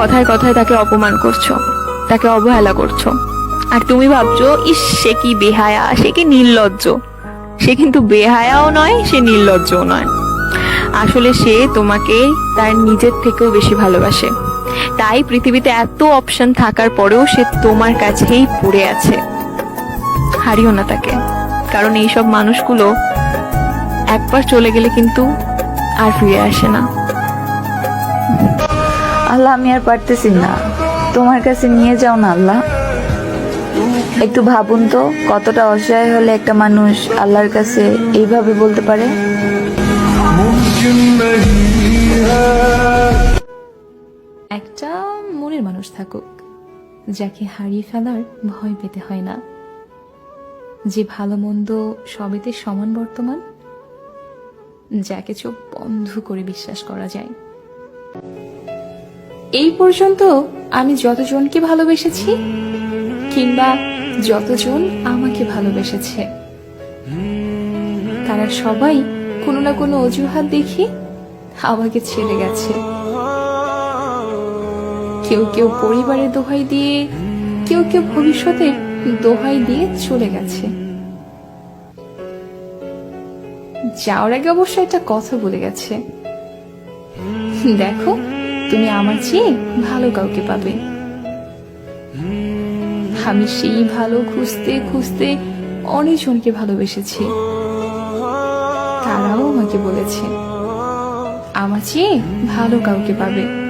কথায় কথায় তাকে অপমান করছ, তাকে অবহেলা করছ। আর তুমি ভাবছ, ইস, সে কি বেহায়া, সে কি নির্লজ্জ। সে কিন্তু বেহায়াও নয়, সে নির্লজ্জও নয়। আসলে সে তোমাকে তার নিজের থেকেও বেশি ভালোবাসে। তাই পৃথিবীতে এত অপশন থাকার পরেও সে তোমার কাছেই পড়ে আছে। হারিও না তাকে। কারণ এইসব মানুষগুলো একবার চলে গেলে কিন্তু আর ফিরে আসে না। আল্লাহ আমি আর পারতেছি না। তোমার কাছে নিয়ে যাও না আল্লাহ। একটু ভাবুন তো কতটা অসহায় হলে একটা মানুষ আল্লাহর কাছে এইভাবে বলতে পারে? একটা মনের মানুষ থাকুক যাকে হারিয়ে ফেলার ভয় পেতে হয় না। যে ভালো মন্দ সবেতে সমান বর্তমান যাকে চোখ বন্ধ করে বিশ্বাস করা যায়। এই পর্যন্ত আমি যতজনকে ভালোবেসেছি কিংবা যতজন আমাকে ভালোবেসেছে। তারা সবাই কোনো না কোনো অজুহাত দেখি আমাকে ছেড়ে গেছে। কেউ কেউ পরিবারের দোহাই দিয়ে, কেউ কেউ ভবিষ্যতের দোহাই দিয়ে চলে গেছে। যাওয়ার আগে অবশ্য একটা কথা বলে গেছে। দেখো তুমি আমার চেয়ে ভালো কাউকে পাবে। আমি সেই ভালো খুঁজতে খুঁজতে অনেকজনকে ভালোবেসেছি। তারাও আমাকে বলেছে, আমার চেয়ে ভালো কাউকে পাবে।